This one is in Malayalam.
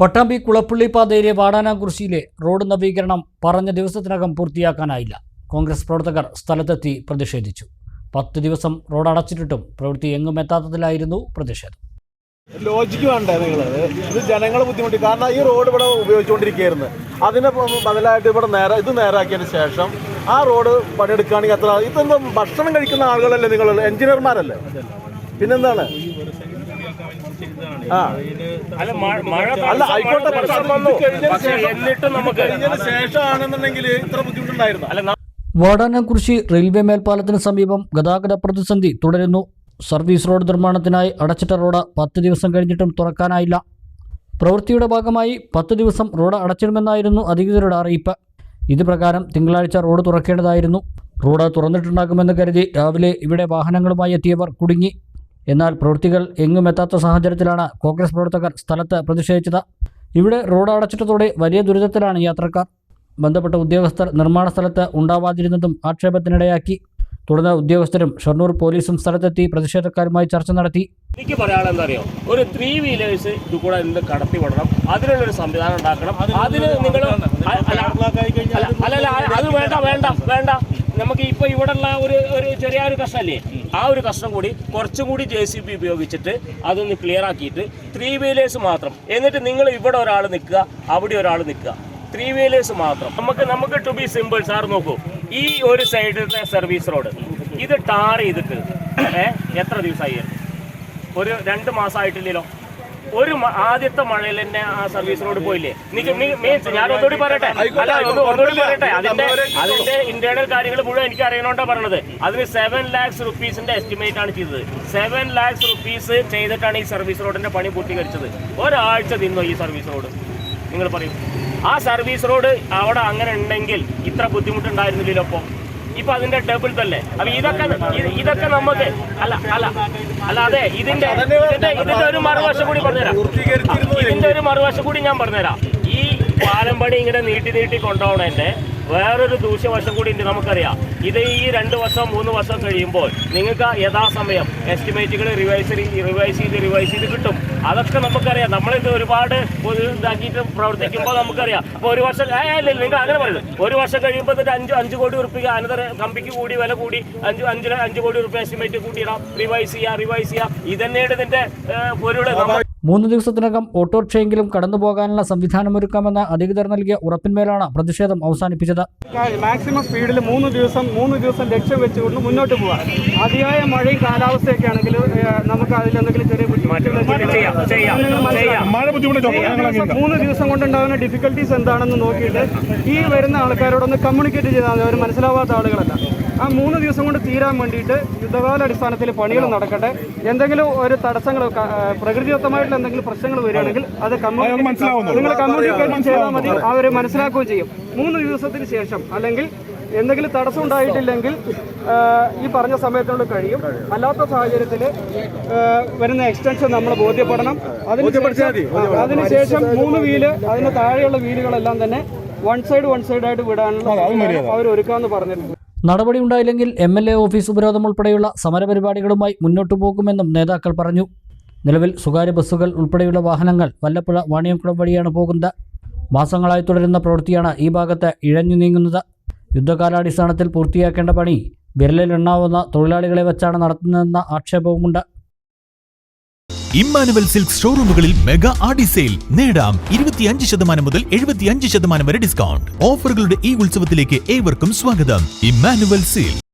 പട്ടാമ്പി കുളപ്പള്ളി പാതയിലെ വാടാനാകുറിശിയിലെ റോഡ് നവീകരണം പറഞ്ഞ ദിവസത്തിനകം പൂർത്തിയാക്കാനായില്ല. കോൺഗ്രസ് പ്രവർത്തകർ സ്ഥലത്തെത്തി പ്രതിഷേധിച്ചു. പത്ത് ദിവസം റോഡ് അടച്ചിട്ടിട്ടും പ്രവൃത്തി എങ്ങും എത്താത്തതിലായിരുന്നു പ്രതിഷേധം. ലോജിക്ക് വേണ്ടേ നിങ്ങൾ ഇത് ജനങ്ങളെ ബുദ്ധിമുട്ടി. കാരണം ഈ റോഡ് ഇവിടെ ഉപയോഗിച്ചുകൊണ്ടിരിക്കുകയായിരുന്നു. അതിനെ ബദലായിട്ട് ഇവിടെ നേരെ ഇത് നേരാക്കിയതിന് ശേഷം ആ റോഡ് പണിയെടുക്കുകയാണെങ്കിൽ അത്ര ഇതെന്തോ ഭക്ഷണം കഴിക്കുന്ന ആളുകളല്ലേ നിങ്ങൾ? എഞ്ചിനീയർമാരല്ലേ? പിന്നെന്താണ്? അല്ല മഴ അല്ല ആയിക്കോട്ടെ പക്ഷേ വന്നു എന്നിട്ടും നമുക്ക് ശേഷമാണെന്നുണ്ടെങ്കിൽ ഇത്ര ബുദ്ധിമുട്ടുണ്ടായിരുന്നു. അല്ല റെയിൽവേ മേൽപ്പാലത്തിന് സമീപം ഗതാഗത പ്രതിസന്ധി തുടരുന്നു. സർവീസ് റോഡ് നിർമ്മാണത്തിനായി അടച്ചിട്ട റോഡ് പത്ത് ദിവസം കഴിഞ്ഞിട്ടും തുറക്കാനായില്ല. പ്രവൃത്തിയുടെ ഭാഗമായി പത്ത് ദിവസം റോഡ് അടച്ചിടുമെന്നായിരുന്നു അധികൃതരുടെ അറിയിപ്പ്. ഇത് പ്രകാരം തിങ്കളാഴ്ച റോഡ് തുറക്കേണ്ടതായിരുന്നു. റോഡ് തുറന്നിട്ടുണ്ടാകുമെന്ന് കരുതി രാവിലെ ഇവിടെ വാഹനങ്ങളുമായി എത്തിയവർ കുടുങ്ങി. എന്നാൽ പ്രവൃത്തികൾ എങ്ങും എത്താത്ത സാഹചര്യത്തിലാണ് കോൺഗ്രസ് പ്രവർത്തകർ സ്ഥലത്ത് പ്രതിഷേധിച്ചത്. ഇവിടെ റോഡ് അടച്ചിട്ടതോടെ വലിയ ദുരിതത്തിലാണ് യാത്രക്കാർ. ബന്ധപ്പെട്ട ഉദ്യോഗസ്ഥർ നിർമ്മാണ സ്ഥലത്ത് ഉണ്ടാവാതിരുന്നതും ആക്ഷേപത്തിനിടയാക്കി. തുടർന്ന് ഉദ്യോഗസ്ഥരും ഷൊർണൂർ പോലീസും സ്ഥലത്തെത്തി പ്രതിഷേധക്കാരുമായി ചർച്ച നടത്തി. എനിക്ക് പറയാനുള്ള അറിയോ ഒരു ത്രീ വീലേഴ്സ് ഇത് കൂടെ എന്ത് കടത്തി വിടണം. അതിനുള്ളൊരു സംവിധാനം ഉണ്ടാക്കണം. അതിന് നിങ്ങൾ അല്ല അല്ല അത് വേണ്ട വേണ്ട വേണ്ട. നമുക്ക് ഇപ്പൊ ഇവിടെ ഉള്ള ഒരു ഒരു ചെറിയൊരു കഷ്ടമല്ലേ ആ ഒരു കഷ്ടം കൂടി കുറച്ചും കൂടി ജെ സി ബി ഉപയോഗിച്ചിട്ട് അതൊന്ന് ക്ലിയർ ആക്കിയിട്ട് ത്രീ വീലേഴ്സ് മാത്രം. എന്നിട്ട് നിങ്ങൾ ഇവിടെ ഒരാൾ നിൽക്കുക അവിടെ ഒരാൾ നിൽക്കുക. ത്രീ വീലേഴ്സ് മാത്രം. നമുക്ക് നമുക്ക് ടു ബി സിമ്പിൾ സാർ നോക്കൂ. ഈ ഒരു സൈഡിലത്തെ സർവീസ് റോഡ് ഇത് ടാർ ചെയ്തിട്ട് ഏഹ് എത്ര ദിവസമായി ഒരു രണ്ട് മാസമായിട്ടില്ലല്ലോ ഒരു ആദ്യത്തെ മഴയിൽ തന്നെ ആ സർവീസ് റോഡ് പോയില്ലേ? മീൻസ് ഞാൻ ഒന്നുകൂടി പറയട്ടെ? അല്ല ഒന്ന് ഒന്നുകൂടി പറയട്ടെ. അതിന്റെ അതിന്റെ ഇന്റേണൽ കാര്യങ്ങൾ മുഴുവൻ എനിക്ക് അറിയണോണ്ടാ പറഞ്ഞത്. അതിന് സെവൻ ലാക്സ് റുപ്പീസിന്റെ എസ്റ്റിമേറ്റ് ആണ് ചെയ്തത്. സെവൻ ലാക്സ് റുപ്പീസ് ചെയ്തിട്ടാണ് ഈ സർവീസ് റോഡിന്റെ പണി പൂർത്തീകരിച്ചത്. ഒരാഴ്ച നിന്നോ ഈ സർവീസ് റോഡ് നിങ്ങൾ പറയും. ആ സർവീസ് റോഡ് അവിടെ അങ്ങനെ ഉണ്ടെങ്കിൽ ഇത്ര ബുദ്ധിമുട്ടുണ്ടായിരുന്നില്ലല്ലോ അപ്പോൾ ഇപ്പൊ അതിന്റെ ഡബിൾ തന്നെ. അപ്പൊ ഇതൊക്കെ ഇതൊക്കെ നമുക്ക് അല്ല അല്ല അല്ല അതെ ഇതിന്റെ ഇതിന്റെ ഇതിന്റെ ഒരു മറുവശം കൂടി പറഞ്ഞുതരാം. ഇതിന്റെ ഒരു മറുവശം കൂടി ഞാൻ പറഞ്ഞുതരാം. ഈ പാലം പണി ഇങ്ങനെ നീട്ടി നീട്ടി കൊണ്ടുപോകണതിന്റെ വേറൊരു ദൂഷ്യവശം കൂടി ഉണ്ട് നമുക്കറിയാം. ഇത് ഈ രണ്ട് വർഷം മൂന്ന് വർഷം കഴിയുമ്പോൾ നിങ്ങൾക്ക് യഥാസമയം എസ്റ്റിമേറ്റുകൾ റിവൈസ് റിവൈസ് ചെയ്ത് റിവൈസ് ചെയ്ത് കിട്ടും. അതൊക്കെ നമുക്കറിയാം. നമ്മളിത് ഒരുപാട് ഒരു ഇതാക്കിയിട്ട് പ്രവർത്തിക്കുമ്പോൾ നമുക്കറിയാം. അപ്പോൾ ഒരു വർഷം ഇല്ല, നിങ്ങൾ അങ്ങനെ പറയുന്നത് ഒരു വർഷം കഴിയുമ്പോൾ തന്നെ അഞ്ച് അഞ്ച് കോടി ഉറുപ്പിക അനന്തര കമ്പിക്ക് കൂടി വില കൂടി അഞ്ച് അഞ്ച് അഞ്ച് കോടി ഉറുപ്പിക എസ്റ്റിമേറ്റ് കൂട്ടിയിടാം. റിവൈസ് ചെയ്യാം റിവൈസ് ചെയ്യാം. ഇതന്നെയാണ് ഇതിന്റെ ഏ, പൊരുൾ. മൂന്ന് ദിവസത്തിനകം ഓട്ടോറിക്ഷയെങ്കിലും കടന്നു പോകാനുള്ള സംവിധാനമൊരുക്കാമെന്ന അധികൃതർ നൽകിയ ഉറപ്പിന്മേലാണ് പ്രതിഷേധം അവസാനിപ്പിച്ചത്. മാക്സിമം സ്പീഡിൽ മൂന്ന് ദിവസം മൂന്ന് ദിവസം ലക്ഷ്യം വെച്ചുകൊണ്ട് മുന്നോട്ട് പോകാം അതിയായ മഴയും കാലാവസ്ഥയൊക്കെ ആണെങ്കിൽ നമുക്ക് അതിൽ എന്തെങ്കിലും ചെറിയ ബുദ്ധിമുട്ടുകൾ ചെയ്യാം ചെയ്യാം ചെയ്യാം മഴ ബുദ്ധിമുട്ട് മൂന്ന് ദിവസം കൊണ്ടുണ്ടാകുന്ന ഡിഫിക്കൽട്ടീസ് എന്താണെന്ന് നോക്കിയിട്ട് ഈ വരുന്ന ആൾക്കാരോടൊന്ന് കമ്മ്യൂണിക്കേറ്റ് ചെയ്താൽ അവർ മനസ്സിലാവാത്ത ആളുകളല്ല. ആ മൂന്ന് ദിവസം കൊണ്ട് തീരാൻ വേണ്ടിയിട്ട് യുദ്ധകാല അടിസ്ഥാനത്തിൽ പണികൾ നടക്കട്ടെ. എന്തെങ്കിലും ഒരു തടസ്സങ്ങൾ പ്രകൃതിദത്തമായിട്ടുള്ള എന്തെങ്കിലും പ്രശ്നങ്ങൾ വരികയാണെങ്കിൽ അത്. നിങ്ങൾ കമ്മ്യൂണിക്കേറ്റ് ചെയ്താൽ മതി. അവർ മനസ്സിലാക്കുകയും ചെയ്യും. മൂന്ന് ദിവസത്തിന് ശേഷം അല്ലെങ്കിൽ എന്തെങ്കിലും തടസ്സം ഉണ്ടായിട്ടില്ലെങ്കിൽ ഈ പറഞ്ഞ സമയത്തിനുള്ളിൽ കഴിയും. അല്ലാത്ത സാഹചര്യത്തിൽ വരുന്ന എക്സ്റ്റൻഷൻ നമ്മൾ ബോധ്യപ്പെടണം. അതിനുശേഷം അതിനുശേഷം മൂന്ന് വീൽ അതിന് താഴെയുള്ള വീലുകളെല്ലാം തന്നെ വൺ സൈഡ് വൺ സൈഡ് ആയിട്ട് വിടാനുള്ള അവർ ഒരുക്കാമെന്ന് പറഞ്ഞിട്ടുണ്ട്. നടപടി ഉണ്ടായില്ലെങ്കിൽ എം എൽ എ ഓഫീസ് ഉപരോധം ഉൾപ്പെടെയുള്ള സമരപരിപാടികളുമായി മുന്നോട്ടു പോകുമെന്നും നേതാക്കൾ പറഞ്ഞു. നിലവിൽ സ്വകാര്യ ബസ്സുകൾ ഉൾപ്പെടെയുള്ള വാഹനങ്ങൾ വല്ലപ്പുഴ വാണിയംകുളം വഴിയാണ് പോകുന്നത്. മാസങ്ങളായി തുടരുന്ന പ്രവൃത്തിയാണ് ഈ ഭാഗത്ത് ഇഴഞ്ഞു നീങ്ങുന്നത്. യുദ്ധകാലാടിസ്ഥാനത്തിൽ പൂർത്തിയാക്കേണ്ട പണി വിരലിലെണ്ണാവുന്ന തൊഴിലാളികളെ വച്ചാണ് നടത്തുന്നതെന്ന ആക്ഷേപവുമുണ്ട്. ഇമ്മാനുവൽ സിൽക്ക് ഷോറൂമുകളിൽ മെഗാ ആഡി സെയിൽ. നേടാം ഇരുപത്തിയഞ്ച് ശതമാനം മുതൽ എഴുപത്തിയഞ്ച് ശതമാനം വരെ ഡിസ്കൗണ്ട്. ഓഫറുകളുടെ ഈ ഉത്സവത്തിലേക്ക് ഏവർക്കും സ്വാഗതം. Immanuel silk.